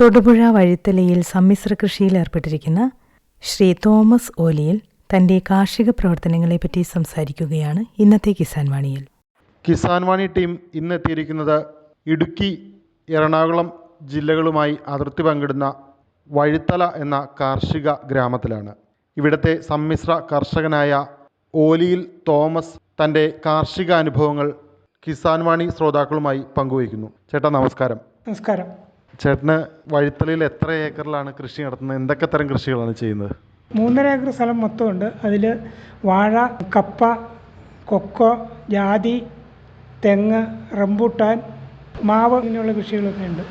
തൊടുപുഴ വഴിത്തലയിൽ സമ്മിശ്ര കൃഷിയിൽ ഏർപ്പെട്ടിരിക്കുന്ന ശ്രീ തോമസ് ഓലിയിൽ തന്റെ കാർഷിക പ്രവർത്തനങ്ങളെപ്പറ്റി സംസാരിക്കുകയാണ് ഇന്നത്തെ കിസാൻ വാണിയിൽ. കിസാൻ വാണി ടീം ഇന്നെത്തിയിരിക്കുന്നത് ഇടുക്കി എറണാകുളം ജില്ലകളുമായി അതിർത്തി പങ്കിടുന്ന വഴിത്തല എന്ന കാർഷിക ഗ്രാമത്തിലാണ്. ഇവിടത്തെ സമ്മിശ്ര കർഷകനായ ഓലിയിൽ തോമസ് തന്റെ കാർഷിക അനുഭവങ്ങൾ കിസാൻ വാണി ശ്രോതാക്കളുമായി പങ്കുവയ്ക്കുന്നു. ചേട്ടാ നമസ്കാരം. നമസ്കാരം. ചേട്ടന് വഴിത്തലയിൽ എത്ര ഏക്കറിലാണ് കൃഷി നടത്തുന്നത്? എന്തൊക്കെ തരം കൃഷികളാണ് ചെയ്യുന്നത്? മൂന്നര ഏക്കർ സ്ഥലം മൊത്തമുണ്ട്. അതിൽ വാഴ കപ്പ കൊക്കോ ജാതി തെങ്ങ് റംബൂട്ടാൻ മാവ് ഇങ്ങനെയുള്ള കൃഷികളൊക്കെ ഉണ്ട്.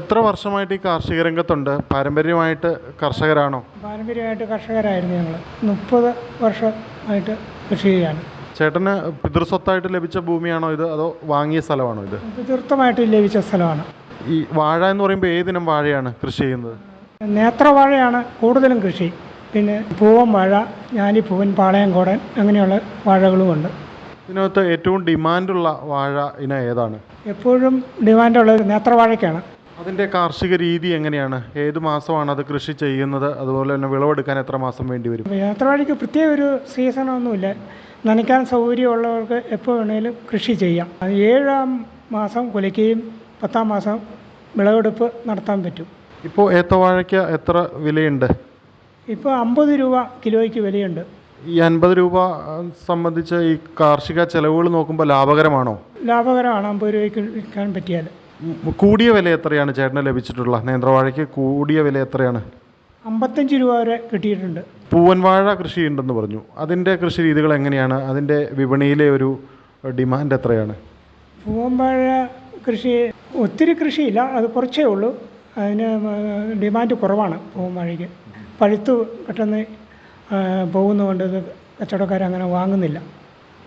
എത്ര വർഷമായിട്ട് ഈ കാർഷിക രംഗത്തുണ്ട്? പാരമ്പര്യമായിട്ട് കർഷകരാണോ? പാരമ്പര്യമായിട്ട് കർഷകരായിരുന്നു ഞങ്ങൾ മുപ്പത് വർഷമായിട്ട് കൃഷി ചെയ്യാണ് ചേട്ടന് പിതൃസ്വത്തായിട്ട് ലഭിച്ച ഭൂമിയാണോ ഇത്? അതോ വാങ്ങിയ സ്ഥലമാണോ ഇത്? പിതൃത്വമായിട്ട് ലഭിച്ച സ്ഥലമാണ്. ഈ വാഴ എന്ന് പറയുമ്പോൾ ഏതിനം വാഴയാണ് കൃഷി ചെയ്യുന്നത്? നേത്രവാഴയാണ് കൂടുതലും കൃഷി. പിന്നെ പൂവൻ വാഴ ഞാലിപ്പൂവൻ പാളയംകോടൻ അങ്ങനെയുള്ള വാഴകളുമുണ്ട്. ഇതിനകത്ത് ഏറ്റവും ഡിമാൻഡുള്ള വാഴ ഇനം ഏതാണ്? എപ്പോഴും ഡിമാൻഡുള്ളത് നേത്രവാഴയ്ക്കാണ്. അതിന്റെ കാർഷിക രീതി എങ്ങനെയാണ്? ഏത് മാസമാണ് അത് കൃഷി ചെയ്യുന്നത്? അതുപോലെ തന്നെ വിളവെടുക്കാൻ എത്ര മാസം വേണ്ടി വരും? നേത്രവാഴയ്ക്ക് പ്രത്യേക ഒരു സീസണൊന്നുമില്ല നനയ്ക്കാൻ സൗകര്യമുള്ളവർക്ക് എപ്പോൾ വേണേലും കൃഷി ചെയ്യാം. അത് ഏഴാം മാസം കുലയ്ക്കുകയും പത്താം മാസം വിളവെടുപ്പ് നടത്താൻ പറ്റും. ഇപ്പോൾ ഏത്തവാഴയ്ക്ക് എത്ര വിലയുണ്ട്? ഇപ്പോൾ അമ്പത് രൂപ കിലോയ്ക്ക് വിലയുണ്ട്. ഈ അൻപത് രൂപ സംബന്ധിച്ച് ഈ കാർഷിക ചെലവുകൾ നോക്കുമ്പോൾ ലാഭകരമാണോ? ലാഭകരമാണ് അമ്പത് രൂപയ്ക്ക് വിൽക്കാൻ പറ്റിയാൽ. കൂടിയ വില എത്രയാണ് ചേട്ടന് ലഭിച്ചിട്ടുള്ള? നേന്ത്രവാഴയ്ക്ക് കൂടിയ വില എത്രയാണ്? അമ്പത്തഞ്ച് രൂപ വരെ കിട്ടിയിട്ടുണ്ട്. പൂവൻ വാഴ കൃഷിയുണ്ടെന്ന് പറഞ്ഞു. അതിന്റെ കൃഷി രീതികൾ എങ്ങനെയാണ്? അതിന്റെ വിപണിയിലെ ഒരു ഡിമാൻഡ് എത്രയാണ്? പൂവമ്പാഴ കൃഷി ഒത്തിരി കൃഷിയില്ല. അത് കുറച്ചേ ഉള്ളൂ. അതിന് ഡിമാൻഡ് കുറവാണ് പൂവമ്പാഴയ്ക്ക് പഴുത്ത് പെട്ടെന്ന് പോകുന്നതുകൊണ്ട് ഇത് കച്ചവടക്കാർ അങ്ങനെ വാങ്ങുന്നില്ല.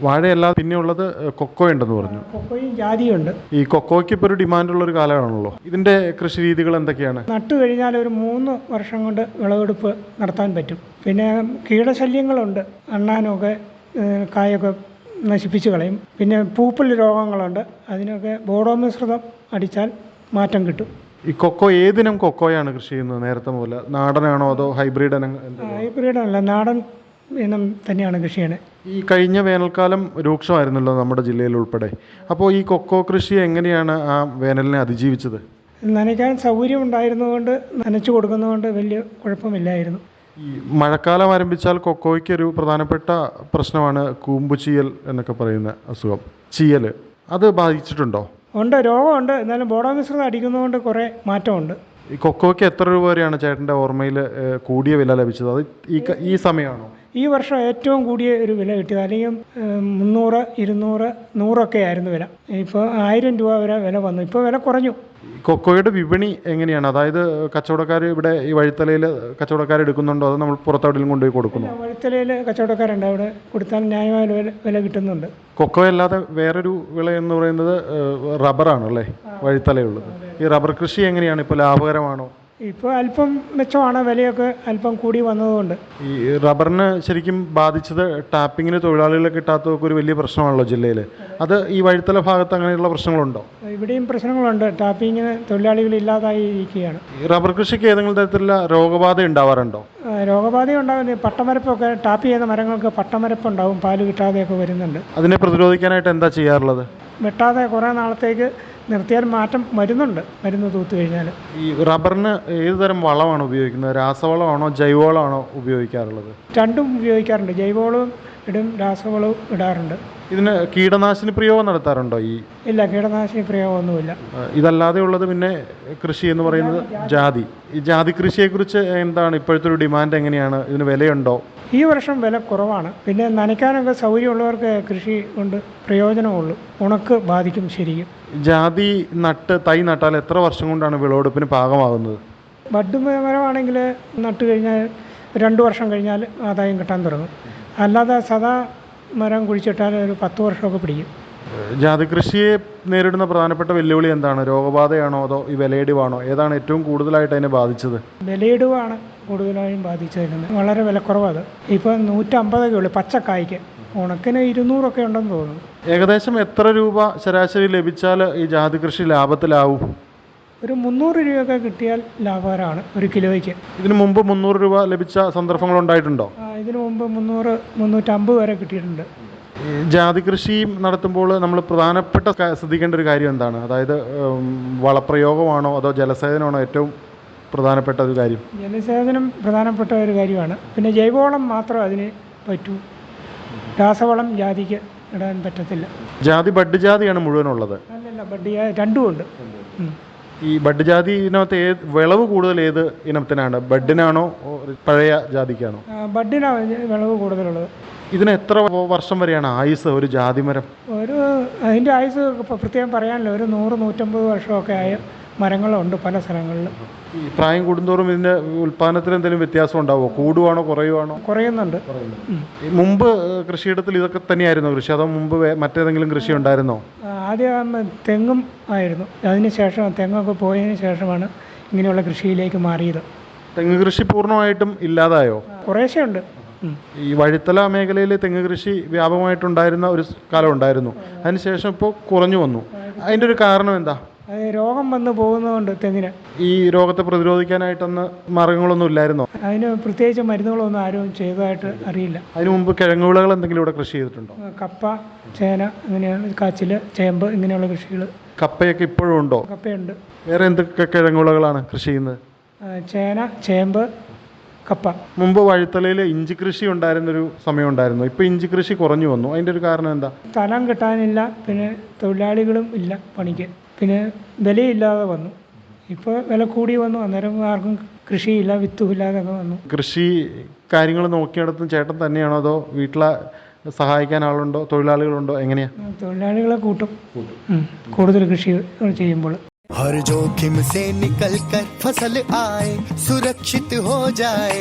വാഴയല്ലാതെ പിന്നെ ഉള്ളത് കൊക്കോ ഉണ്ടെന്ന് പറഞ്ഞു. കൊക്കോയും ജാതിയും ഉണ്ട് ഈ കൊക്കോയ്ക്ക് ഇപ്പോൾ ഒരു ഡിമാൻഡുള്ള ഒരു കാലമാണല്ലോ. ഇതിന്റെ കൃഷി രീതികൾ എന്തൊക്കെയാണ്? നട്ടു കഴിഞ്ഞാൽ ഒരു മൂന്ന് വർഷം കൊണ്ട് വിളവെടുപ്പ് നടത്താൻ പറ്റും. പിന്നെ കീടശല്യങ്ങളുണ്ട്. അണ്ണാനൊക്കെ കായൊക്കെ നശിപ്പിച്ച് കളയും. പിന്നെ പൂപ്പൽ രോഗങ്ങളുണ്ട്. അതിനൊക്കെ ബോഡോ മിശ്രിതം അടിച്ചാൽ മാറ്റം കിട്ടും. ഈ കൊക്കോ ഏതിനം കൊക്കോയാണ് കൃഷി ചെയ്യുന്നത് നേരത്തെ മുതൽ നാടനാണോ അതോ ഹൈബ്രിഡ് ഹൈബ്രിഡ്? ഹൈബ്രിഡല്ല നാടൻ ഇനം തന്നെയാണ് കൃഷി ചെയ്യുന്നത് ഈ കഴിഞ്ഞ വേനൽക്കാലം രൂക്ഷമായിരുന്നല്ലോ നമ്മുടെ ജില്ലയിൽ ഉൾപ്പെടെ. അപ്പോൾ ഈ കൊക്കോ കൃഷി എങ്ങനെയാണ് ആ വേനലിനെ അതിജീവിച്ചത്? നനയ്ക്കാൻ സൗകര്യം ഉണ്ടായിരുന്നതുകൊണ്ട് നനച്ചു കൊടുക്കുന്നതുകൊണ്ട് വലിയ കുഴപ്പമില്ലായിരുന്നു. ഈ മഴക്കാലം ആരംഭിച്ചാൽ കൊക്കോയ്ക്ക് ഒരു പ്രധാനപ്പെട്ട പ്രശ്നമാണ് കൂമ്പുചീയൽ എന്നൊക്കെ പറയുന്ന അസുഖം. ചീയൽ അത് ബാധിച്ചിട്ടുണ്ടോ? ഉണ്ട്. രോഗമുണ്ട്. എന്നാലും ബോഡോ മിശ്രിതം അടിക്കുന്നതുകൊണ്ട് കുറേ മാറ്റമുണ്ട്. ഈ കൊക്കോയ്ക്ക് എത്ര രൂപ വരെയാണ് ചേട്ടന്റെ ഓർമ്മയിൽ കൂടിയ വില ലഭിച്ചത്? അത് ഈ ഈ സമയമാണോ? ഈ വർഷം ഏറ്റവും കൂടിയ ഒരു വില കിട്ടിയത് അല്ലെങ്കിൽ മുന്നൂറ് ഇരുന്നൂറ് നൂറൊക്കെ ആയിരുന്നു വില. ഇപ്പോൾ ആയിരം രൂപ വരെ വില വന്നു. ഇപ്പോൾ വില കുറഞ്ഞു. കൊക്കോയുടെ വിപണി എങ്ങനെയാണ്? അതായത് കച്ചവടക്കാർ ഇവിടെ ഈ വഴിത്തലയിൽ കച്ചവടക്കാർ എടുക്കുന്നുണ്ടോ? അതോ നമ്മൾ പുറത്തെവിടെയും കൊണ്ടുപോയി കൊടുക്കുന്നു? വഴിത്തലയിൽ കച്ചവടക്കാരുണ്ട്. അവിടെ കൊടുത്താൽ ന്യായമായ വില വില കിട്ടുന്നുണ്ട്. കൊക്കോ അല്ലാതെ വേറൊരു വിള എന്ന് പറയുന്നത് റബ്ബറാണ് അല്ലേ? വഴിത്തലയുള്ളത്. ഈ റബ്ബർ കൃഷി എങ്ങനെയാണ്? ഇപ്പോൾ ലാഭകരമാണോ? ഇപ്പോൾ അല്പം മെച്ചമാണ് വിലയൊക്കെ അല്പം കൂടി വന്നതുകൊണ്ട്. ഈ റബ്ബറിന് ശരിക്കും ബാധിച്ചത് ടാപ്പിങ്ങിന് തൊഴിലാളികളെ കിട്ടാത്തതൊക്കെ ഒരു വലിയ പ്രശ്നമാണല്ലോ ജില്ലയിൽ അത് ഈ വഴിത്തല ഭാഗത്ത് അങ്ങനെയുള്ള പ്രശ്നങ്ങളുണ്ടോ? ഇവിടെയും പ്രശ്നങ്ങളുണ്ട്. ടാപ്പിങ്ങിന് തൊഴിലാളികൾ ഇല്ലാതായി ഇരിക്കുകയാണ്. ഈ റബ്ബർ കൃഷിക്ക് ഏതെങ്കിലും തരത്തിലുള്ള രോഗബാധ ഉണ്ടാവാറുണ്ടോ? രോഗബാധ ഉണ്ടാകുന്നത് പട്ടമരപ്പൊക്കെ ടാപ്പ് ചെയ്യുന്ന മരങ്ങൾക്ക് പട്ടമരപ്പ് ഉണ്ടാവും പാൽ കിട്ടാതെയൊക്കെ വരുന്നുണ്ട്. അതിനെ പ്രതിരോധിക്കാനായിട്ട് എന്താ ചെയ്യാറുള്ളത്? വെട്ടാതെ കുറേ നാളത്തേക്ക് നിർത്തിയാൽ മാറ്റം വരുന്നുണ്ട് മരുന്ന് തൂത്ത് കഴിഞ്ഞാൽ. ഈ റബ്ബറിന് ഏത് തരം വളമാണ് ഉപയോഗിക്കുന്നത്? രാസവളമാണോ ജൈവവളമാണോ ഉപയോഗിക്കാറുള്ളത്? രണ്ടും ഉപയോഗിക്കാറുണ്ട്. ജൈവവളവും ഇടും രാസവളവും ഇടാറുണ്ട്. ഇതിന് കീടനാശിനി പ്രയോഗം നടത്താറുണ്ടോ ഈ? ഇല്ല കീടനാശിനി പ്രയോഗമൊന്നുമില്ല. ഇതല്ലാതെ ഉള്ളത് പിന്നെ കൃഷി എന്ന് പറയുന്നത് ജാതി. ഈ ജാതി കൃഷിയെക്കുറിച്ച് എന്താണ് ഇപ്പോഴത്തെ ഒരു ഡിമാൻഡ് എങ്ങനെയാണ്? ഇതിന് വിലയുണ്ടോ? ഈ വർഷം വില കുറവാണ്. പിന്നെ നനയ്ക്കാനൊക്കെ സൗകര്യമുള്ളവർക്ക് കൃഷി കൊണ്ട് പ്രയോജനമുള്ളൂ. ഉണക്ക് ബാധിക്കും ശരിക്കും. ജാതി നട്ട് തൈ നട്ടാൽ എത്ര വർഷം കൊണ്ടാണ് വിളവെടുപ്പിന് പാകമാകുന്നത്? ബഡ് മരമാണെങ്കിൽ നട്ട് കഴിഞ്ഞാൽ രണ്ട് വർഷം കഴിഞ്ഞാൽ ആദായം കിട്ടാൻ തുടങ്ങും. അല്ലാതെ സദാ മരം കുഴിച്ചിട്ടാൽ ഒരു പത്ത് വർഷമൊക്കെ പിടിക്കും. ജാതി കൃഷിയെ നേരിടുന്ന പ്രധാനപ്പെട്ട വെല്ലുവിളി എന്താണ്? രോഗബാധയാണോ അതോ ഈ വിലയിടിവാണോ? ഏതാണ് ഏറ്റവും കൂടുതലായിട്ട് അതിനെ ബാധിച്ചത്? വിലയിടിവാണ് കൂടുതലായും ബാധിച്ചിരിക്കുന്നത് വളരെ വിലക്കുറവാണ് ഇപ്പോൾ നൂറ്റമ്പതൊക്കെ ഉള്ളൂ പച്ചക്കായ്ക്ക്. ഉണക്കിന് ഇരുന്നൂറൊക്കെ ഉണ്ടെന്ന് തോന്നുന്നു. ഏകദേശം എത്ര രൂപ ശരാശരി ലഭിച്ചാൽ ഈ ജാതി കൃഷി ലാഭത്തിലാവും? ഒരു മുന്നൂറ് രൂപയൊക്കെ കിട്ടിയാൽ ലാഭകരമാണ് ഒരു കിലോയ്ക്ക്. ഇതിനു മുമ്പ് മുന്നൂറ് രൂപ ലഭിച്ച സന്ദർഭങ്ങൾ ഉണ്ടായിട്ടുണ്ടോ? ആ, ഇതിനു മുമ്പ് മുന്നൂറ് മുന്നൂറ്റമ്പത് വരെ കിട്ടിയിട്ടുണ്ട്. ഈ ജാതി കൃഷി നടത്തുമ്പോൾ നമ്മൾ പ്രധാനപ്പെട്ട ക- ശ്രദ്ധിക്കേണ്ട ഒരു കാര്യം എന്താണ്? അതായത് ഉം, വളപ്രയോഗമാണോ അതോ ജലസേചനമാണോ ഏറ്റവും പ്രധാനപ്പെട്ട ഒരു കാര്യം? ജലസേചനം പ്രധാനപ്പെട്ട ഒരു കാര്യമാണ്. പിന്നെ ജൈവവളം മാത്രം അതിന് പറ്റൂ. രാസവളം ജാതിക്ക് ഇടാൻ പറ്റത്തില്ല. ജാതി ബഡ് ജാതിയാണ് മുഴുവനുള്ളത്. അല്ലല്ല ബഡ് ജാ- രണ്ടും ഉണ്ട് ഈ ബഡ് ജാതി ഇതിനകത്ത് ഏത് വിളവ് കൂടുതൽ ഏത് ഇനത്തിനാണ്? ബഡിനാണോ പഴയ ജാതിക്കാണോ? ബഡിനാണ് വിളവ് കൂടുതലുള്ളത്. ഇതിന് എത്ര വർഷം വരെയാണ് ആയുസ് ഒരു ജാതിമരം? ഒരു അതിന്റെ ആയുസ് പ്രത്യേകം പറയാനല്ലോ ഒരു നൂറ് നൂറ്റമ്പത് വർഷമൊക്കെ ആയ മരങ്ങളുണ്ട് പല സ്ഥലങ്ങളിലും. ഈ പ്രായം കൂടുന്തോറും ഇതിന്റെ ഉൽപ്പാദനത്തിന് എന്തെങ്കിലും വ്യത്യാസം ഉണ്ടാവുമോ കൂടുവാണോ കുറയുവാണോ? കുറയുന്നുണ്ട്. മുമ്പ് കൃഷിയിടത്തിൽ ഇതൊക്കെ തന്നെയായിരുന്നു കൃഷി? അതോ മുമ്പ് മറ്റേതെങ്കിലും കൃഷി ഉണ്ടായിരുന്നോ? ആദ്യം തെങ്ങും ആയിരുന്നു. അതിന് ശേഷം തെങ്ങൊക്കെ പോയതിന് ശേഷമാണ് ഇങ്ങനെയുള്ള കൃഷിയിലേക്ക് മാറിയത്. തെങ്ങ് കൃഷി പൂർണമായിട്ടും ഇല്ലാതായോ? കുറേശ്ശേ ഉണ്ട്. ഈ വഴിത്തല മേഖലയിൽ തെങ്ങ് കൃഷി വ്യാപകമായിട്ടുണ്ടായിരുന്ന ഒരു കാലം ഉണ്ടായിരുന്നു. അതിനുശേഷം ഇപ്പോൾ കുറഞ്ഞു വന്നു. അതിന്റെ ഒരു കാരണം എന്താ? അത് രോഗം വന്ന് പോകുന്നതുകൊണ്ട് തെങ്ങിന്. ഈ രോഗത്തെ പ്രതിരോധിക്കാനായിട്ടൊന്ന് മാർഗങ്ങളൊന്നും ഇല്ലായിരുന്നോ? അതിന് പ്രത്യേകിച്ച് മരുന്നുകളൊന്നും ആരും ചെയ്തതായിട്ട് അറിയില്ല. അതിനു മുമ്പ് കിഴങ്ങ് വിളകൾ എന്തെങ്കിലും ഇവിടെ കൃഷി ചെയ്തിട്ടുണ്ടോ? കപ്പ ചേന അങ്ങനെയാണ് കാച്ചിൽ ചേമ്പ് ഇങ്ങനെയുള്ള കൃഷികൾ കപ്പയൊക്കെ ഇപ്പോഴും ഉണ്ടോ? കപ്പയുണ്ട്. വേറെ എന്തൊക്കെ കിഴങ്ങ് വിളകളാണ് കൃഷി ചെയ്യുന്നത്? ചേന ചേമ്പ് കപ്പ. മുമ്പ് വഴുത്തലയിൽ ഇഞ്ചി കൃഷി ഉണ്ടായിരുന്നൊരു സമയം ഉണ്ടായിരുന്നു. ഇപ്പോൾ ഇഞ്ചി കൃഷി കുറഞ്ഞു വന്നു. അതിന്റെ ഒരു കാരണം എന്താ? സ്ഥലം കിട്ടാനില്ല. പിന്നെ തൊഴിലാളികളും ഇല്ല പണിക്ക്. പിന്നെ വിലയില്ലാതെ വന്നു ഇപ്പോൾ വില കൂടി വന്നു അന്നേരം ആർക്കും കൃഷിയില്ല വിത്തുമില്ലാതൊക്കെ വന്നു കൃഷി കാര്യങ്ങൾ നോക്കിയിടത്തും ചേട്ടൻ തന്നെയാണോ അതോ വീട്ടിലെ സഹായിക്കാൻ ആളുണ്ടോ തൊഴിലാളികളുണ്ടോ എങ്ങനെയാ ആ, തൊഴിലാളികളെ കൂട്ടും ഉം. കൂടുതൽ കൃഷി ചെയ്യുമ്പോൾ हर जोखिम से निकल कर फसल आए सुरक्षित हो जाए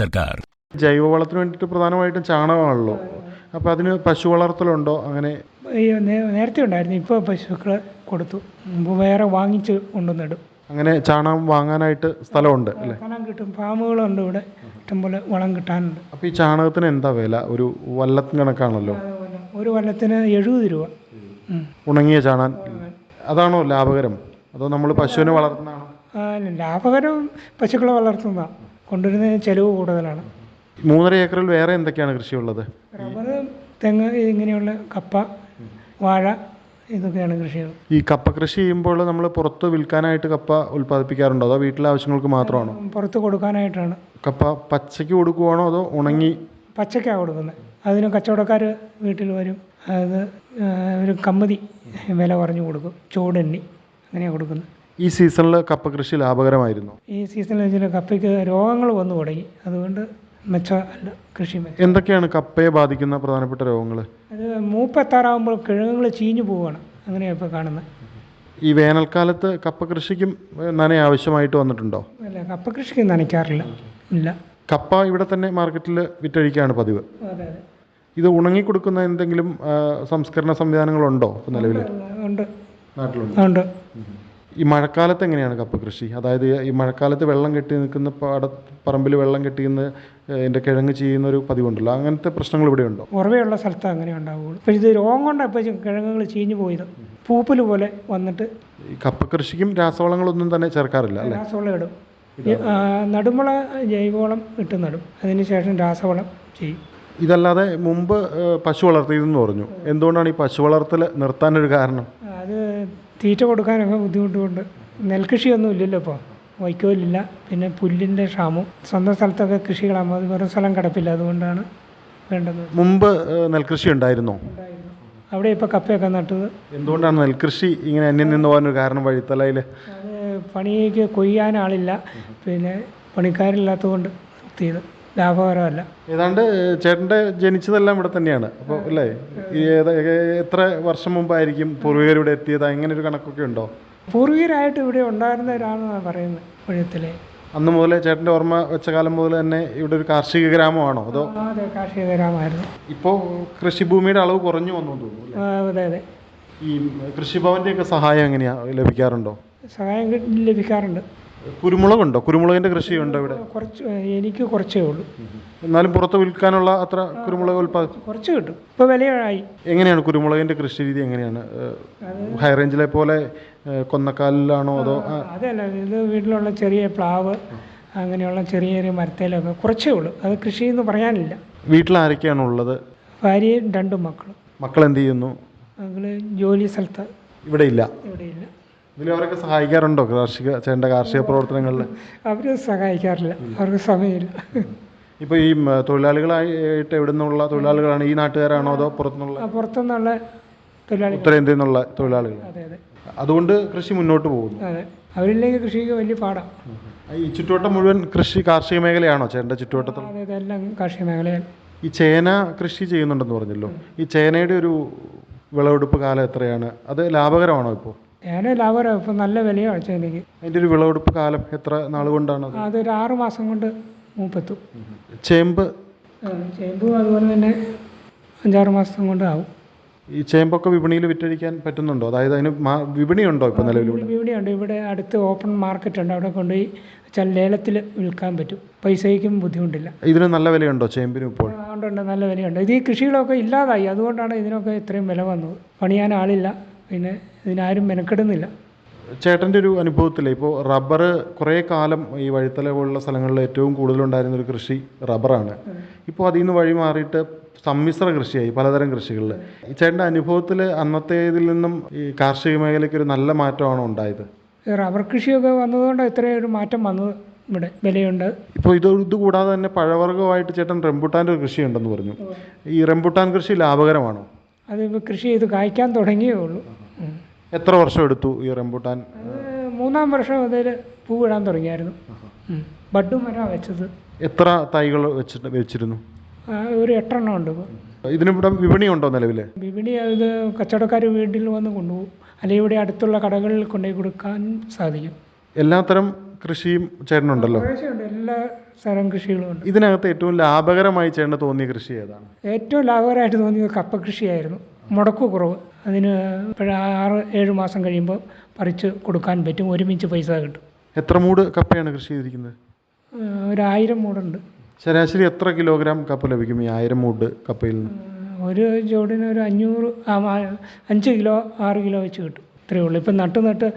സർക്കാർ. ജൈവ വളത്തിന് വേണ്ടിയിട്ട് പ്രധാനമായിട്ടും ചാണകമാണല്ലോ. അപ്പോൾ അതിന് പശു വളർത്തലുണ്ടോ? അങ്ങനെ. നേരത്തെ ഉണ്ടായിരുന്നു. ഇപ്പൊ പശുക്കളെ കൊടുത്തു. മുമ്പ് വേറെ വാങ്ങിച്ച് കൊണ്ടുവന്നിടും. അങ്ങനെ ചാണകം വാങ്ങാനായിട്ട് സ്ഥലമുണ്ട് അല്ലേ? കിട്ടും. ഫാമുകളുണ്ട് ഇവിടെ. ഇഷ്ടംപോലെ വളം കിട്ടാനുണ്ട്. അപ്പോൾ ഈ ചാണകത്തിന് എന്താ വില? ഒരു വല്ലത്തിന് കണക്കാണല്ലോ. ഒരു വല്ലത്തിന് എഴുപത് രൂപ. ഉണങ്ങിയ ചാണാൻ അതാണോ ലാഭകരം? അതോ നമ്മൾ പശുവിനെ വളർത്തുന്നതാണോ? ലാഭകരം പശുക്കളെ വളർത്തുന്നതാണ് കൊണ്ടുവരുന്നതിന് ചിലവ് കൂടുതലാണ്. മൂന്നര ഏക്കറിൽ വേറെ എന്തൊക്കെയാണ് കൃഷിയുള്ളത്? റബ്ബർ തെങ്ങ് ഇങ്ങനെയുള്ള കപ്പ വാഴ ഇതൊക്കെയാണ് കൃഷികൾ. ഈ കപ്പ കൃഷി ചെയ്യുമ്പോൾ നമ്മൾ പുറത്ത് വിൽക്കാനായിട്ട് കപ്പ ഉൽപ്പാദിപ്പിക്കാറുണ്ടോ? അതോ വീട്ടിലെ ആവശ്യങ്ങൾക്ക് മാത്രമാണോ? പുറത്ത് കൊടുക്കാനായിട്ടാണ്. കപ്പ പച്ചയ്ക്ക് കൊടുക്കുവാണോ അതോ ഉണങ്ങി? പച്ചക്കാണ് കൊടുക്കുന്നത്. അതിന് കച്ചവടക്കാർ വീട്ടിൽ വരും. അത് ഒരു കമ്മതി വില പറഞ്ഞു കൊടുക്കും. ചൂടെണ്ണി അങ്ങനെയാണ് കൊടുക്കുന്നത്. ഈ സീസണിൽ കപ്പ കൃഷി ലാഭകരമായിരുന്നു? ഈ സീസണിൽ വെച്ചാൽ കപ്പയ്ക്ക് രോഗങ്ങൾ വന്നു തുടങ്ങി. അതുകൊണ്ട് മെച്ച കൃഷി മെച്ചം. എന്തൊക്കെയാണ് കപ്പയെ ബാധിക്കുന്ന പ്രധാനപ്പെട്ട രോഗങ്ങൾ അത് മൂപ്പെത്താറാകുമ്പോൾ കിഴങ്ങുകൾ ചീഞ്ഞു പോവുകയാണ് അങ്ങനെയാണ് ഇപ്പോൾ കാണുന്നത് ഈ വേനൽക്കാലത്ത് കപ്പ കൃഷിക്കും നന ആവശ്യമായിട്ട് വന്നിട്ടുണ്ടോ? അല്ല കപ്പ കൃഷിക്ക് നനയ്ക്കാറില്ല. ഇല്ല. കപ്പ ഇവിടെ തന്നെ മാർക്കറ്റിൽ വിറ്റഴിക്കുകയാണ് പതിവ്. അതെ അതെ. ഇത് ഉണങ്ങി കൊടുക്കുന്ന എന്തെങ്കിലും ആ, സംസ്കരണ സംവിധാനങ്ങളുണ്ടോ നിലവിൽ ഉണ്ട് നാട്ടിലുണ്ട്. ഉണ്ട്. ഈ മഴക്കാലത്ത് എങ്ങനെയാണ് കപ്പ കൃഷി? അതായത് ഈ മഴക്കാലത്ത് വെള്ളം കെട്ടി നിൽക്കുന്ന പാട പറമ്പിൽ വെള്ളം കെട്ടി നിന്ന് എന്റെ കിഴങ്ങ് ചെയ്യുന്ന ഒരു പതിവുണ്ടല്ലോ. അങ്ങനത്തെ പ്രശ്നങ്ങൾ ഇവിടെ ഉണ്ടോ? ഉറവയുള്ള സ്ഥലത്ത് അങ്ങനെ ഉണ്ടാവുകയുള്ളൂ പക്ഷേ ഇത് രോഗം കൊണ്ടാണ് ഇപ്പോൾ കിഴങ്ങുകൾ ചീഞ്ഞു പോയത്. പൂപ്പൽ പോലെ വന്നിട്ട് ഈ കപ്പ കൃഷിക്കും രാസവളങ്ങളൊന്നും തന്നെ ചേർക്കാറില്ല അല്ലേ? രാസവളം ഇടും. നടുമുള ജൈവവളം ഇട്ട് നടും. അതിനുശേഷം രാസവളം ചെയ്യും. ഇതല്ലാതെ മുമ്പ് പശു വളർത്തിയതെന്ന് പറഞ്ഞു. എന്തുകൊണ്ടാണ് ഈ പശു വളർത്തൽ നിർത്താനൊരു കാരണം? അത് തീറ്റ കൊടുക്കാനൊക്കെ ബുദ്ധിമുട്ടുണ്ട്. നെൽകൃഷിയൊന്നും ഇല്ലല്ലോ ഇപ്പോൾ വൈക്കോലില്ല. പിന്നെ പുല്ലിന്റെ ക്ഷാമം. സ്വന്തം സ്ഥലത്തൊക്കെ കൃഷികളാകുമ്പോൾ അത് വെറും സ്ഥലം കിടപ്പില്ല. അതുകൊണ്ടാണ് വേണ്ടത്. മുമ്പ് നെൽകൃഷി ഉണ്ടായിരുന്നു. അവിടെ ഇപ്പോൾ കപ്പയൊക്കെ നട്ടത്. എന്തുകൊണ്ടാണ് നെൽകൃഷി ഇങ്ങനെ അന്യം നിന്ന് പോകാനൊരു കാരണം വഴിത്തലയിൽ പണിക്ക് കൊയ്യാൻ ആളില്ല. പിന്നെ പണിക്കാരില്ലാത്തതുകൊണ്ട് നിർത്തിയത്. ലാഭകരമല്ല. ഏതാണ്ട് ചേട്ടന്റെ ജനിച്ചതെല്ലാം ഇവിടെ തന്നെയാണ്. അപ്പോൾ അല്ലേ? ഈ ഏത- എത്ര വർഷം മുമ്പായിരിക്കും പൂർവികർ ഇവിടെ എത്തിയത്? അങ്ങനെ ഒരു കണക്കൊക്കെ ഉണ്ടോ? പൂർവികരായിട്ട് ഇവിടെ ഉണ്ടായിരുന്ന ഉണ്ടായിരുന്നവരാണെന്നാണ് പറയുന്നത് പഴയത്തിലെ അന്ന് മുതലേ ചേട്ടന്റെ ഓർമ്മ വെച്ച കാലം മുതൽ തന്നെ ഇവിടെ ഒരു കാർഷിക ഗ്രാമമാണോ അതോ? ആ, അതെ കാർഷിക ഗ്രാമമായിരുന്നു. ഇപ്പോൾ കൃഷിഭൂമിയുടെ അളവ് കുറഞ്ഞു വന്നു തോന്നുന്നു അല്ലേ? ആ, അതെ അതെ. ഈ കൃഷിഭവന്റെയൊക്കെ സഹായം എങ്ങനെയാണ് ലഭിക്കാറുണ്ടോ? സഹായം ലഭിക്കാറുണ്ട്. കുരുമുളകുണ്ടോ? കൃഷി ഉണ്ടോ ഇവിടെ? കുറച്ച് എനിക്ക് കുറച്ചേ ഉള്ളൂ. എന്നാലും പുറത്ത് വിൽക്കാനുള്ള അത്ര കുരുമുളക് ഉൽപാദനം കുറച്ച് കിട്ടും. ഇപ്പോൾ വിലയായി. എങ്ങനെയാണ് കുരുമുളകിന്റെ കൃഷി രീതി എങ്ങനെയാണ്? ഹൈ റേഞ്ചിലെ പോലെ കൊന്നക്കാലിലാണോ അതോ അതല്ല ഇത് വീട്ടിലുള്ള ചെറിയ പ്ലാവ് അങ്ങനെയുള്ള ചെറിയ ചെറിയ മരത്തേലൊക്കെ കുറച്ചേ ഉള്ളൂ. അത് കൃഷി എന്ന് പറയാനില്ല. വീട്ടിൽ ആരൊക്കെയാണ് ഉള്ളത് ഭാര്യയും രണ്ടും മക്കളും. മക്കൾ എന്ത് ചെയ്യുന്നു? മകൾ ജോലി സ്ഥലത്ത് ഇവിടെ ഇല്ല ഇവിടെ ഇതിൽ അവരൊക്കെ സഹായിക്കാറുണ്ടോ? കാർഷിക ചേട്ടന്റെ കാർഷിക പ്രവർത്തനങ്ങളിൽ അവർ സഹായിക്കാറില്ല. അവർക്ക് സമയമില്ല. ഇപ്പോൾ ഈ തൊഴിലാളികളായിട്ട് എവിടെ നിന്നുള്ള തൊഴിലാളികളാണ് ഈ നാട്ടുകാരാണോ അതോ പുറത്തുനിന്നുള്ള പുറത്തുനിന്നുള്ള തൊഴിലാളികൾ ഉത്തരേന്ത്യയിൽ നിന്നുള്ള തൊഴിലാളികൾ. അതെ അതെ. അതുകൊണ്ട് കൃഷി മുന്നോട്ട് പോകുന്നു. അതെ. അവരില്ലെങ്കിൽ കൃഷിക്ക് വലിയ പാടാണ് ഈ ചുറ്റുവട്ടം മുഴുവൻ കൃഷി കാർഷിക മേഖലയാണോ ചേട്ടന്റെ ചുറ്റുവട്ടത്തിൽ? അതെ ഇതെല്ലാം കാർഷിക മേഖലയാണ്. ഈ ചേന കൃഷി ചെയ്യുന്നുണ്ടെന്ന് പറഞ്ഞല്ലോ. ഈ ചേനയുടെ ഒരു വിളവെടുപ്പ് കാലം എത്രയാണ്? അത് ലാഭകരമാണോ ഇപ്പോൾ? ഞാൻ ലാഭകരം ഇപ്പം നല്ല വിലയാണ് ചേനയ്ക്ക് അതിന്റെ ഒരു വിളവെടുപ്പ് കാലം എത്ര നാൾ കൊണ്ടാണ് അത്? അതൊരു ആറ് മാസം കൊണ്ട് മൂപ്പെത്തും. ചേമ്പ്? ആ, ചേമ്പും അതുപോലെ തന്നെ അഞ്ചാറ് മാസം കൊണ്ട് ആവും. ഈ ചേമ്പൊക്കെ വിപണിയിൽ വിറ്റഴിക്കാൻ പറ്റുന്നുണ്ടോ? അതായത് അതിന് മാ- വിപണിയുണ്ടോ ഇപ്പോൾ നിലവിൽ ഇവിടെ ഇവിടെയുണ്ട് ഇവിടെ അടുത്ത് ഓപ്പൺ മാർക്കറ്റ് ഉണ്ട് അവിടെ കൊണ്ടുപോയി വെച്ചാൽ ലേലത്തിൽ വിൽക്കാൻ പറ്റും. പൈസയ്ക്കും ബുദ്ധിമുട്ടില്ല. ഇതിന് നല്ല വിലയുണ്ടോ ചേമ്പിനും ഇപ്പോൾ? അതുകൊണ്ടുണ്ട് നല്ല വിലയുണ്ട്. ഇത് ഈ കൃഷികളൊക്കെ ഇല്ലാതായി. അതുകൊണ്ടാണ് ഇതിനൊക്കെ ഇത്രയും വില വന്നത്. പണിയാൻ ആളില്ല. പിന്നെ ഇതിനാരും മെനക്കെടുന്നില്ല. ചേട്ടന്റെ ഒരു അനുഭവത്തിൽ ഇപ്പോൾ റബ്ബർ കുറേ കാലം ഈ വഴിത്തല പോലുള്ള സ്ഥലങ്ങളിൽ ഏറ്റവും കൂടുതലുണ്ടായിരുന്ന ഒരു കൃഷി റബ്ബറാണ്. ഇപ്പോൾ അതിൽ നിന്ന് വഴി മാറിയിട്ട് സമ്മിശ്ര കൃഷിയായി പലതരം കൃഷികളിൽ ചേട്ടന്റെ അനുഭവത്തിൽ അന്നത്തെ ഇതിൽ നിന്നും ഈ കാർഷിക മേഖലയ്ക്ക് ഒരു നല്ല മാറ്റമാണോ ഉണ്ടായത്? റബ്ബർ കൃഷിയൊക്കെ വന്നതുകൊണ്ട് ഇത്രയും ഒരു മാറ്റം വന്നത് ഇവിടെ വിലയുണ്ട്. ഇപ്പോൾ ഇത് ഇത് കൂടാതെ തന്നെ പഴവർഗമായിട്ട് ചേട്ടൻ റംബുട്ടാന്റെ ഒരു കൃഷി ഉണ്ടെന്ന് പറഞ്ഞു ഈ റംബുട്ടാൻ കൃഷി ലാഭകരമാണോ? അതിപ്പോൾ കൃഷി ചെയ്ത് കായ്ക്കാൻ തുടങ്ങിയേ ഉള്ളൂ. എത്ര വർഷം എടുത്തു ഈ റംബൂട്ടാൻ? മൂന്നാം വർഷം അതിൽ പൂവിടാൻ തുടങ്ങിയായിരുന്നു. ബഡും വരാ വെച്ചത്. എത്ര തൈകൾ വെച്ചിട്ട് വെച്ചിരുന്നു? ഒരു എട്ടെണ്ണം ഉണ്ട് ഇതിന് ഇവിടെ വിപണി ഉണ്ടോ നിലവിൽ വിപണി ഇത് കച്ചവടക്കാർ വീട്ടിൽ വന്ന് കൊണ്ടുപോകും. അല്ലെങ്കിൽ ഇവിടെ അടുത്തുള്ള കടകളിൽ കൊണ്ടുപോയി കൊടുക്കാൻ സാധിക്കും. എല്ലാത്തരം കൃഷിയും ചേട്ടനുണ്ടല്ലോ? എല്ലാ തരം കൃഷികളും ഉണ്ട്. ഇതിനകത്ത് ഏറ്റവും ലാഭകരമായി ചേട്ടന് തോന്നിയ കൃഷി ഏതാണ്? ഏറ്റവും ലാഭകരമായിട്ട് തോന്നിയത് കപ്പ കൃഷിയായിരുന്നു. മുടക്കു കുറവ് അതിന് ഇപ്പോഴ് ആറ് ഏഴ് മാസം കഴിയുമ്പോൾ പറിച്ച് കൊടുക്കാൻ പറ്റും. ഒരുമിച്ച് പൈസ കിട്ടും. എത്ര മൂട് കപ്പയാണ് കൃഷി ചെയ്തിരിക്കുന്നത്? ഒരായിരം ഒരു ആയിരം മൂടുണ്ട്. ശരാശരി എത്ര കിലോഗ്രാം കപ്പ ലഭിക്കും ഈ ആയിരം മൂട് കപ്പയിൽ നിന്ന്? ഒരു ജോഡിന് ഒരു അഞ്ഞൂറ് അഞ്ച് കിലോ ആറ് കിലോ വെച്ച് കിട്ടും. ഇത്രയേ ഉള്ളൂ. ഇപ്പം നട്ട് നട്ട്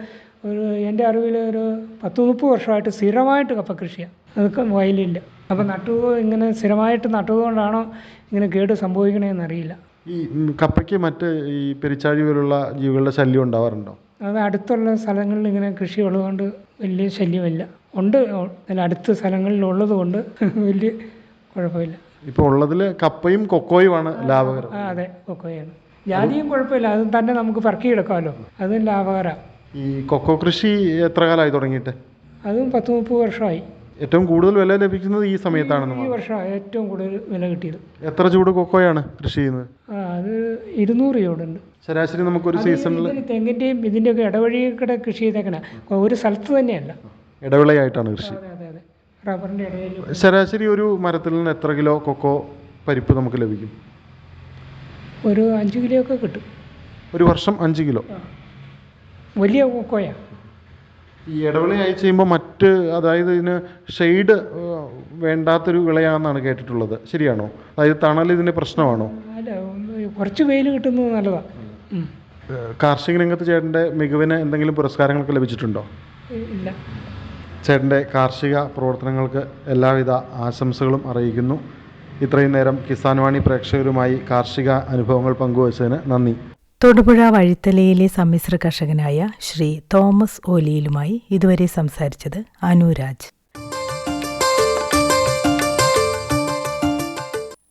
ഒരു എന്റെ അറിവിൽ ഒരു പത്ത് മുപ്പത് വർഷമായിട്ട് സ്ഥിരമായിട്ട് കപ്പ കൃഷിയാണ് അതൊക്കെ വയലില്ല. അപ്പം നട്ടു ഇങ്ങനെ സ്ഥിരമായിട്ട് നട്ടതുകൊണ്ടാണോ ഇങ്ങനെ കേട് സംഭവിക്കണേന്ന് അറിയില്ല. ഈ കപ്പയ്ക്ക് മറ്റ് ഈ പെരിച്ചാഴി പോലുള്ള ജീവികളുടെ ശല്യം ഉണ്ടാവാറുണ്ടോ? അത് അടുത്തുള്ള സ്ഥലങ്ങളിൽ ഇങ്ങനെ കൃഷി ഉള്ളതുകൊണ്ട് വലിയ ശല്യമില്ല. ഉണ്ട് അടുത്ത സ്ഥലങ്ങളിൽ ഉള്ളത് കൊണ്ട് വലിയ കുഴപ്പമില്ല. ഇപ്പോൾ ഉള്ളതിൽ കപ്പയും കൊക്കോയുമാണ് ലാഭകരം. ആ അതെ കൊക്കോയാണ്. ജാതിയും കുഴപ്പമില്ല. അതും തന്നെ നമുക്ക് പറക്കിയെടുക്കാമല്ലോ അതും ലാഭകരമാണ് ഈ കൊക്കോ കൃഷി എത്ര കാലമായി തുടങ്ങിയിട്ട്? അതും പത്ത് മുപ്പത് വർഷമായി. ഏറ്റവും കൂടുതൽ വില ലഭിക്കുന്നത് ഈ സമയത്താണെന്ന് ഈ വർഷം വർഷമാണ് ഏറ്റവും കൂടുതൽ വില കിട്ടിയത്. എത്ര ചൂട് കൊക്കോയാണ് കൃഷി ചെയ്യുന്നത്? ആ അത് ഇരുന്നൂറ് ചൂടുണ്ട്. ശരാശരി നമുക്കൊരു ഒരു സീസണിൽ തെങ്ങിന്റെയും ഇതിന്റെയൊക്കെ കൂടെ കൃഷി ചെയ്തേക്കണ. ഒരു സ്ഥലത്ത് തന്നെയല്ല. ഇടവിളയായിട്ടാണ് കൃഷി. അതെ അതെ അതെ. റബ്ബറിന്റെ ഇടയിൽ ശരാശരി ഒരു മരത്തിൽ നിന്ന് എത്ര കിലോ കൊക്കോ പരിപ്പ് നമുക്ക് ലഭിക്കും? ഒരു അഞ്ച് കിലോ ഒക്കെ കിട്ടും. ഒരു വർഷം അഞ്ച് കിലോ. വലിയ കൊക്കോയാണ് ഈ ഇടവിള ആയി ചെയ്യുമ്പോൾ മറ്റ് അതായത് ഇതിന് ഷെയ്ഡ് വേണ്ടാത്തൊരു വിളയാണെന്നാണ് കേട്ടിട്ടുള്ളത്. ശരിയാണോ? അതായത് തണൽ ഇതിന് പ്രശ്നമാണോ? അല്ല ഒന്ന് കുറച്ച് വെയിൽ കിട്ടുന്നത് നല്ലതാണ് കാർഷിക രംഗത്ത് ചേട്ടന്റെ മികവിന് എന്തെങ്കിലും പുരസ്കാരങ്ങളൊക്കെ ലഭിച്ചിട്ടുണ്ടോ? ഇല്ല. ചേട്ടന്റെ കാർഷിക പ്രവർത്തനങ്ങൾക്ക് എല്ലാവിധ ആശംസകളും അറിയിക്കുന്നു. ഇത്രയും നേരം കിസാൻ വാണി പ്രേക്ഷകരുമായി കാർഷിക അനുഭവങ്ങൾ പങ്കുവച്ചതിന് നന്ദി. തൊടുപുഴ വഴിത്തലയിലെ സമ്മിശ്ര കർഷകനായ ശ്രീ തോമസ് ഓലിയിലുമായി ഇതുവരെ സംസാരിച്ചത് അനുരാജ്.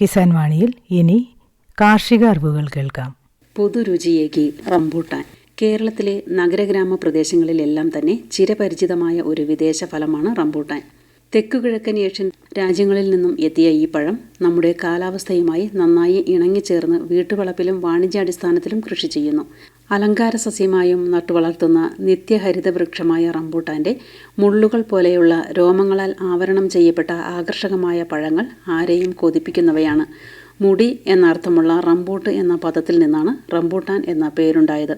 കിസാൻ വാണിയിൽ ഇനി കാർഷിക അറിവുകൾ കേൾക്കാം. പുതുരുചിയേകി റംബൂട്ടാൻ. കേരളത്തിലെ നഗരഗ്രാമ പ്രദേശങ്ങളിലെല്ലാം തന്നെ ചിരപരിചിതമായ ഒരു വിദേശ ഫലമാണ് റംബൂട്ടാൻ. തെക്കുകിഴക്കൻ ഏഷ്യൻ രാജ്യങ്ങളിൽ നിന്നും എത്തിയ ഈ പഴം നമ്മുടെ കാലാവസ്ഥയുമായി നന്നായി ഇണങ്ങിച്ചേർന്ന് വീട്ടുവളപ്പിലും വാണിജ്യാടിസ്ഥാനത്തിലും കൃഷി ചെയ്യുന്നു. അലങ്കാര സസ്യമായും നട്ടുവളർത്തുന്ന നിത്യഹരിത വൃക്ഷമായ റംബൂട്ടാന്റെ മുള്ളുകൾ പോലെയുള്ള രോമങ്ങളാൽ ആവരണം ചെയ്യപ്പെട്ട ആകർഷകമായ പഴങ്ങൾ ആരെയും കൊതിപ്പിക്കുന്നവയാണ്. മുടി എന്നർത്ഥമുള്ള റംബൂട്ട് എന്ന പദത്തിൽ നിന്നാണ് റംബൂട്ടാൻ എന്ന പേരുണ്ടായത്.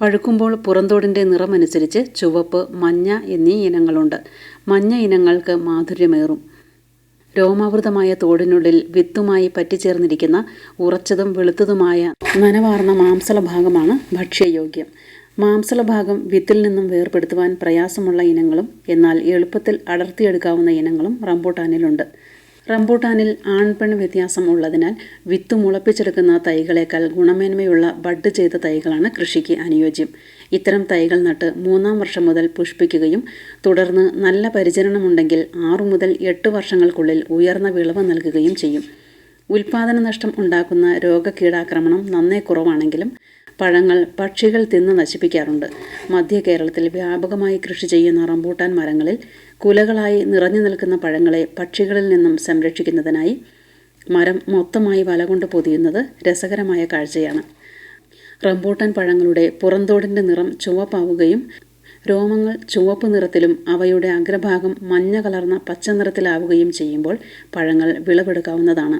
പഴുക്കുമ്പോൾ പുറന്തോടിന്റെ നിറമനുസരിച്ച് ചുവപ്പ് മഞ്ഞ എന്നീ ഇനങ്ങളുണ്ട്. മഞ്ഞ ഇനങ്ങൾക്ക് മാധുര്യമേറും. രോമാവൃതമായ തോടിനുള്ളിൽ വിത്തുമായി പറ്റിച്ചേർന്നിരിക്കുന്ന ഉറച്ചതും വെളുത്തതുമായ നനവാർന്ന മാംസള ഭാഗമാണ് ഭക്ഷ്യയോഗ്യം. മാംസള ഭാഗം വിത്തിൽ നിന്നും വേർപെടുത്തുവാൻ പ്രയാസമുള്ള ഇനങ്ങളും എന്നാൽ എളുപ്പത്തിൽ അടർത്തിയെടുക്കാവുന്ന ഇനങ്ങളും റംബൂട്ടാനിലുണ്ട്. റംബൂട്ടാനിൽ ആൺപെൺ വ്യത്യാസം ഉള്ളതിനാൽ വിത്ത് മുളപ്പിച്ചെടുക്കുന്ന തൈകളേക്കാൾ ഗുണമേന്മയുള്ള ബഡ് ചെയ്ത തൈകളാണ് കൃഷിക്ക് അനുയോജ്യം. ഇത്തരം തൈകൾ നട്ട് മൂന്നാം വർഷം മുതൽ പുഷ്പിക്കുകയും തുടർന്ന് നല്ല പരിചരണമുണ്ടെങ്കിൽ ആറു മുതൽ എട്ട് വർഷങ്ങൾക്കുള്ളിൽ ഉയർന്ന വിളവ് നൽകുകയും ചെയ്യും. ഉൽപാദന നഷ്ടം ഉണ്ടാക്കുന്ന രോഗകീടാക്രമണം നന്നേ കുറവാണെങ്കിലും പഴങ്ങൾ പക്ഷികൾ തിന്ന് നശിപ്പിക്കാറുണ്ട്. മധ്യ കേരളത്തിൽ വ്യാപകമായി കൃഷി ചെയ്യുന്ന റംബൂട്ടാൻ മരങ്ങളിൽ കുലകളായി നിറഞ്ഞു നിൽക്കുന്ന പഴങ്ങളെ പക്ഷികളിൽ നിന്നും സംരക്ഷിക്കുന്നതിനായി മരം മൊത്തമായി വലകൊണ്ട് പൊതിയുന്നത് രസകരമായ കാഴ്ചയാണ്. റംബൂട്ടാൻ പഴങ്ങളുടെ പുറന്തോടിന്റെ നിറം ചുവപ്പാവുകയും രോമങ്ങൾ ചുവപ്പ് നിറത്തിലും അവയുടെ അഗ്രഭാഗം മഞ്ഞ കലർന്ന പച്ച നിറത്തിലാവുകയും ചെയ്യുമ്പോൾ പഴങ്ങൾ വിളവെടുക്കാവുന്നതാണ്.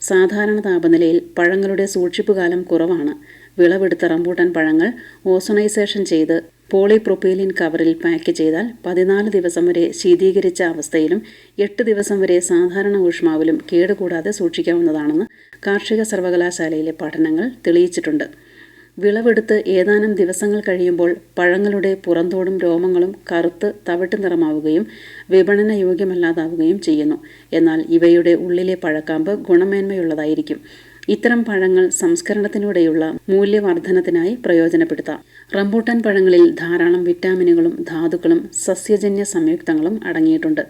സാധാരണ താപനിലയിൽ പഴങ്ങളുടെ സൂക്ഷിപ്പുകാലം കുറവാണ്. വിളവെടുത്ത റംബൂട്ടൻ പഴങ്ങൾ ഓസണൈസേഷൻ ചെയ്ത് പോളിപ്രൊപ്പീലിൻ കവറിൽ പാക്ക് ചെയ്താൽ പതിനാല് ദിവസം വരെ ശീതീകരിച്ച അവസ്ഥയിലും എട്ട് ദിവസം വരെ സാധാരണ ഊഷ്മാവിലും കേടുകൂടാതെ സൂക്ഷിക്കാവുന്നതാണെന്ന് കാർഷിക സർവകലാശാലയിലെ പഠനങ്ങൾ തെളിയിച്ചിട്ടുണ്ട്. വിളവെടുത്ത് ഏതാനും ദിവസങ്ങൾ കഴിയുമ്പോൾ പഴങ്ങളുടെ പുറന്തോടും രോമങ്ങളും കറുത്ത് തവിട്ട് നിറമാവുകയും വിപണന യോഗ്യമല്ലാതാവുകയും ചെയ്യുന്നു. എന്നാൽ ഇവയുടെ ഉള്ളിലെ പഴക്കാമ്പ് ഗുണമേന്മയുള്ളതായിരിക്കും. ഇത്തരം പഴങ്ങൾ സംസ്കരണത്തിലൂടെയുള്ള മൂല്യവർദ്ധനത്തിനായി പ്രയോജനപ്പെടുത്താം. റംബൂട്ടാൻ പഴങ്ങളിൽ ധാരാളം വിറ്റാമിനുകളും ധാതുക്കളും സസ്യജന്യ സംയുക്തങ്ങളും അടങ്ങിയിട്ടുണ്ട്.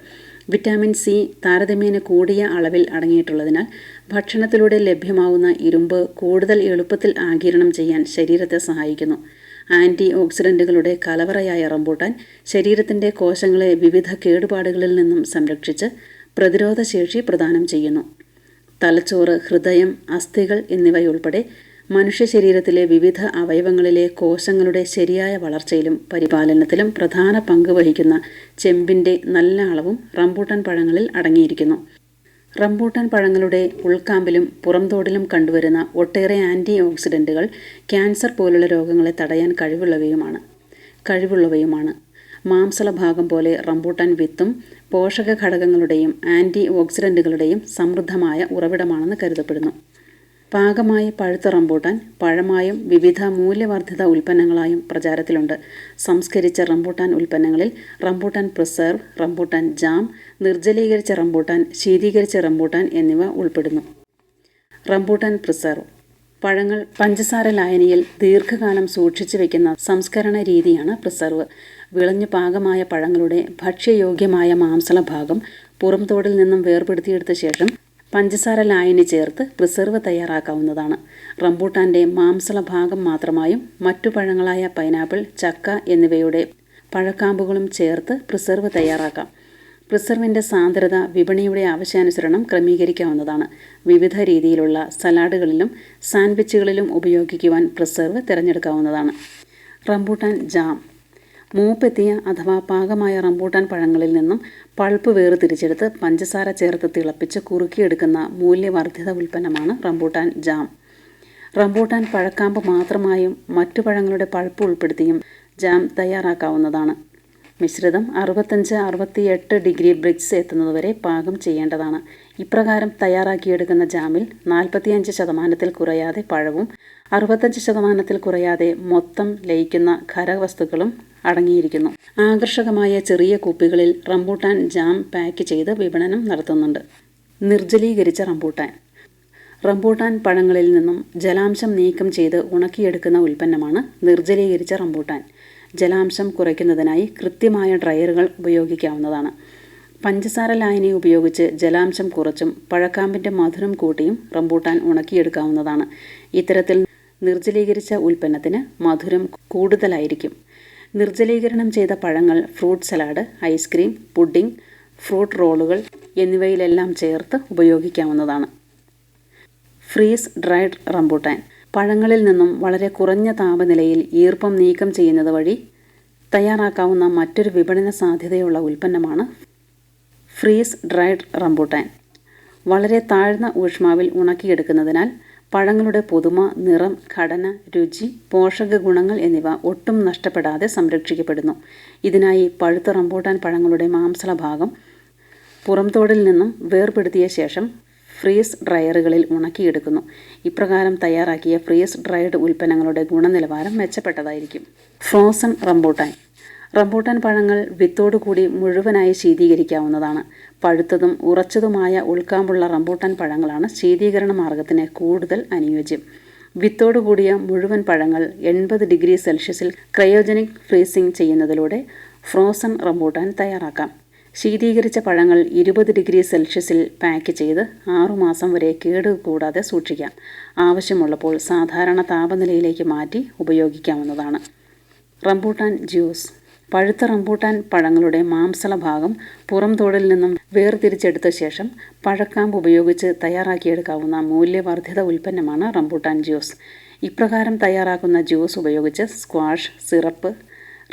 വിറ്റാമിൻ സി താരതമ്യേന കൂടിയ അളവിൽ അടങ്ങിയിട്ടുള്ളതിനാൽ ഭക്ഷണത്തിലൂടെ ലഭ്യമാവുന്ന ഇരുമ്പ് കൂടുതൽ എളുപ്പത്തിൽ ആകിരണം ചെയ്യാൻ ശരീരത്തെ സഹായിക്കുന്നു. ആന്റി ഓക്സിഡന്റുകളുടെ കലവറയായ റംബൂട്ടാൻ ശരീരത്തിന്റെ കോശങ്ങളെ വിവിധ കേടുപാടുകളിൽ നിന്നും സംരക്ഷിച്ച് പ്രതിരോധശേഷി പ്രദാനം ചെയ്യുന്നു. തലച്ചോറ് ഹൃദയം അസ്ഥികൾ എന്നിവയുൾപ്പെടെ മനുഷ്യ ശരീരത്തിലെ വിവിധ അവയവങ്ങളിലെ കോശങ്ങളുടെ ശരിയായ വളർച്ചയിലും പരിപാലനത്തിലും പ്രധാന പങ്ക് വഹിക്കുന്ന ചെമ്പിന്റെ നല്ല അളവും റംബൂട്ടാൻ പഴങ്ങളിൽ അടങ്ങിയിരിക്കുന്നു. റംബൂട്ടൻ പഴങ്ങളുടെ ഉൾക്കാമ്പിലും പുറംതോടിലും കണ്ടുവരുന്ന ഒട്ടേറെ ആന്റി ഓക്സിഡന്റുകൾ ക്യാൻസർ പോലുള്ള രോഗങ്ങളെ തടയാൻ കഴിവുള്ളവയുമാണ്. കഴിവുള്ളവയുമാണ്. മാംസള ഭാഗം പോലെ റംബൂട്ടൻ വിത്തും പോഷക ഘടകങ്ങളുടെയും ആന്റി ഓക്സിഡന്റുകളുടെയും സമൃദ്ധമായ ഉറവിടമാണെന്ന് കരുതപ്പെടുന്നു. പാകമായ പഴുത്ത റംബൂട്ടാൻ പഴമായും വിവിധ മൂല്യവർദ്ധിത ഉൽപ്പന്നങ്ങളായും പ്രചാരത്തിലുണ്ട്. സംസ്കരിച്ച റംബൂട്ടാൻ ഉൽപ്പന്നങ്ങളിൽ റംബൂട്ടാൻ പ്രിസർവ് റംബൂട്ടാൻ ജാം നിർജലീകരിച്ച റംബൂട്ടാൻ ശീതീകരിച്ച റംബൂട്ടാൻ എന്നിവ ഉൾപ്പെടുന്നു. Rambutan preserve. പഴങ്ങൾ പഞ്ചസാര ലായനിയിൽ ദീർഘകാലം സൂക്ഷിച്ചു വെക്കുന്ന സംസ്കരണ രീതിയാണ് പ്രിസർവ്. വിളഞ്ഞു പാകമായ പഴങ്ങളുടെ ഭക്ഷ്യയോഗ്യമായ മാംസള ഭാഗം പുറംതോടിൽ നിന്നും വേർപെടുത്തിയെടുത്ത ശേഷം പഞ്ചസാര ലായനി ചേർത്ത് പ്രിസർവ് തയ്യാറാക്കാവുന്നതാണ്. റംബൂട്ടാന്റെ മാംസള ഭാഗം മാത്രമായും മറ്റു പഴങ്ങളായ പൈനാപ്പിൾ ചക്ക എന്നിവയുടെ പഴക്കാമ്പുകളും ചേർത്ത് പ്രിസർവ് തയ്യാറാക്കാം. പ്രിസർവിന്റെ സാന്ദ്രത വിപണിയുടെ ആവശ്യാനുസരണം ക്രമീകരിക്കാവുന്നതാണ്. വിവിധ രീതിയിലുള്ള സലാഡുകളിലും സാൻഡ്വിച്ചുകളിലും ഉപയോഗിക്കുവാൻ പ്രിസർവ് തിരഞ്ഞെടുക്കാവുന്നതാണ്. Rambutan jam. മൂപ്പെത്തിയ അഥവാ പാകമായ റംബൂട്ടാൻ പഴങ്ങളിൽ നിന്നും പൾപ്പ് വേർതിരിച്ചെടുത്ത് പഞ്ചസാര ചേർത്ത് തിളപ്പിച്ച് കുറുക്കിയെടുക്കുന്ന മൂല്യവർദ്ധിത ഉൽപ്പന്നമാണ് റംബൂട്ടാൻ ജാം. റംബൂട്ടാൻ പഴക്കാമ്പ് മാത്രമായും മറ്റു പഴങ്ങളുടെ പൾപ്പ് ഉൾപ്പെടുത്തിയും ജാം തയ്യാറാക്കാവുന്നതാണ്. മിശ്രിതം അറുപത്തഞ്ച് അറുപത്തിയെട്ട് ഡിഗ്രി ബ്രിക്സ് എത്തുന്നതുവരെ പാകം ചെയ്യേണ്ടതാണ്. ഇപ്രകാരം തയ്യാറാക്കിയെടുക്കുന്ന ജാമിൽ നാൽപ്പത്തിയഞ്ച് ശതമാനത്തിൽ കുറയാതെ പഴവും അറുപത്തഞ്ച് ശതമാനത്തിൽ കുറയാതെ മൊത്തം ലയിക്കുന്ന ഖരവസ്തുക്കളും അടങ്ങിയിരിക്കുന്നു. ആകർഷകമായ ചെറിയ കുപ്പികളിൽ റംബൂട്ടാൻ ജാം പാക്ക് ചെയ്ത് വിപണനം നടത്തുന്നുണ്ട്. നിർജലീകരിച്ച റംബൂട്ടാൻ. റംബൂട്ടാൻ പഴങ്ങളിൽ നിന്നും ജലാംശം നീക്കം ചെയ്ത് ഉണക്കിയെടുക്കുന്ന ഉൽപ്പന്നമാണ് നിർജലീകരിച്ച റംബൂട്ടാൻ. ജലാംശം കുറയ്ക്കുന്നതിനായി കൃത്യമായ ഡ്രയറുകൾ ഉപയോഗിക്കാവുന്നതാണ്. പഞ്ചസാര ലായനി ഉപയോഗിച്ച് ജലാംശം കുറച്ചും പഴക്കാമ്പിന്റെ മധുരം കൂട്ടിയും റംബൂട്ടാൻ ഉണക്കിയെടുക്കാവുന്നതാണ്. ഇത്തരത്തിൽ നിർജലീകരിച്ച ഉൽപ്പന്നത്തിന് മധുരം കൂടുതലായിരിക്കും. നിർജലീകരണം ചെയ്ത പഴങ്ങൾ fruit salad ice cream pudding fruit റോളുകൾ എന്നിവയിലെല്ലാം ചേർത്ത് ഉപയോഗിക്കാവുന്നതാണ്. ഫ്രീസ് ഡ്രൈഡ് റംബൂട്ടാൻ പഴങ്ങളിൽ നിന്നും വളരെ കുറഞ്ഞ താപനിലയിൽ ഈർപ്പം നീക്കം ചെയ്യുന്നത് വഴി തയ്യാറാക്കാവുന്ന മറ്റൊരു വിപണന സാധ്യതയുള്ള ഉൽപ്പന്നമാണ് ഫ്രീസ് ഡ്രൈഡ് റംബൂട്ടാൻ. വളരെ താഴ്ന്ന ഊഷ്മാവിൽ ഉണക്കിയെടുക്കുന്നതിനാൽ പഴങ്ങളുടെ പുതുമ നിറം ഘടന രുചി പോഷക ഗുണങ്ങൾ എന്നിവ ഒട്ടും നഷ്ടപ്പെടാതെ സംരക്ഷിക്കപ്പെടുന്നു. ഇതിനായി പഴുത്ത റംബൂട്ടാൻ പഴങ്ങളുടെ മാംസള ഭാഗം പുറംതോടിൽ നിന്നും വേർപെടുത്തിയ ശേഷം ഫ്രീസ് ഡ്രയറുകളിൽ ഉണക്കിയെടുക്കുന്നു. ഇപ്രകാരം തയ്യാറാക്കിയ ഫ്രീസ് ഡ്രൈഡ് ഉൽപ്പന്നങ്ങളുടെ ഗുണനിലവാരം മെച്ചപ്പെട്ടതായിരിക്കും. Frozen rambutan. റംബൂട്ടാൻ പഴങ്ങൾ വിത്തോടുകൂടി മുഴുവനായി ശീതീകരിക്കാവുന്നതാണ്. പഴുത്തതും ഉറച്ചതുമായ ഉൾക്കാമ്പുള്ള റംബൂട്ടാൻ പഴങ്ങളാണ് ശീതീകരണ മാർഗത്തിന് കൂടുതൽ അനുയോജ്യം. വിത്തോടുകൂടിയ മുഴുവൻ പഴങ്ങൾ എൺപത് ഡിഗ്രി സെൽഷ്യസിൽ ക്രയോജനിക് ഫ്രീസിംഗ് ചെയ്യുന്നതിലൂടെ ഫ്രോസൺ റംബൂട്ടാൻ തയ്യാറാക്കാം. ശീതീകരിച്ച പഴങ്ങൾ ഇരുപത് ഡിഗ്രി സെൽഷ്യസിൽ പാക്ക് ചെയ്ത് ആറുമാസം വരെ കേട് കൂടാതെ സൂക്ഷിക്കാം. ആവശ്യമുള്ളപ്പോൾ സാധാരണ താപനിലയിലേക്ക് മാറ്റി ഉപയോഗിക്കാവുന്നതാണ്. Rambutan juice. പഴുത്ത റംബൂട്ടാൻ പഴങ്ങളുടെ മാംസള ഭാഗം പുറം തോടിൽ നിന്നും വേർതിരിച്ചെടുത്ത ശേഷം പഴക്കാമ്പ് ഉപയോഗിച്ച് തയ്യാറാക്കിയെടുക്കാവുന്ന മൂല്യവർദ്ധിത ഉൽപ്പന്നമാണ് റംബൂട്ടാൻ ജ്യൂസ്. ഇപ്രകാരം തയ്യാറാക്കുന്ന ജ്യൂസ് ഉപയോഗിച്ച് squash syrup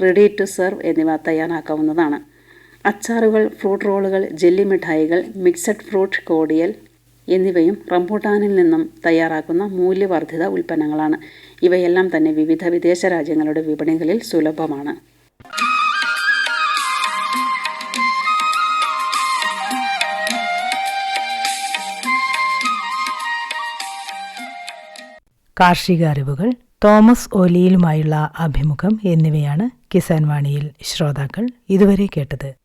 ready to serve എന്നിവ തയ്യാറാക്കാവുന്നതാണ്. അച്ചാറുകൾ ഫ്രൂട്ട് റോളുകൾ ജെല്ലി മിഠായികൾ മിക്സഡ് ഫ്രൂട്ട് കോടിയൽ എന്നിവയും റംബൂട്ടാനിൽ നിന്നും തയ്യാറാക്കുന്ന മൂല്യവർദ്ധിത ഉൽപ്പന്നങ്ങളാണ്. ഇവയെല്ലാം തന്നെ വിവിധ വിദേശ രാജ്യങ്ങളുടെ വിപണികളിൽ സുലഭമാണ്. കാർഷിക അറിവുകൾ തോമസ് ഓലിയിലുമായുള്ള അഭിമുഖം എന്നിവയാണ് കിസാൻ വാണിയിൽ ശ്രോതാക്കൾ ഇതുവരെ കേട്ടത്.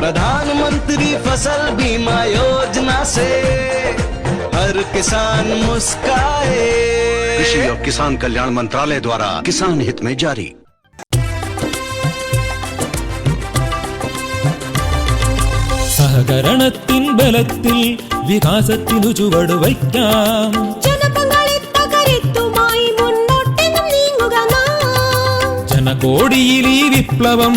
प्रधानमंत्री फसल बीमा योजना से हर किसान मुस्काए कृषि और किसान कल्याण मंत्रालय द्वारा किसान हित में जारी സഹകരണത്തിൻ ബലത്തിൽ വികാസത്തിനു ചുവട് വയ്ക്കാം ജനപങ്കാളിത്ത കരുത്തുമായി മുന്നേറാം ഭരണകോടിയിൽ ഈ വിപ്ലവം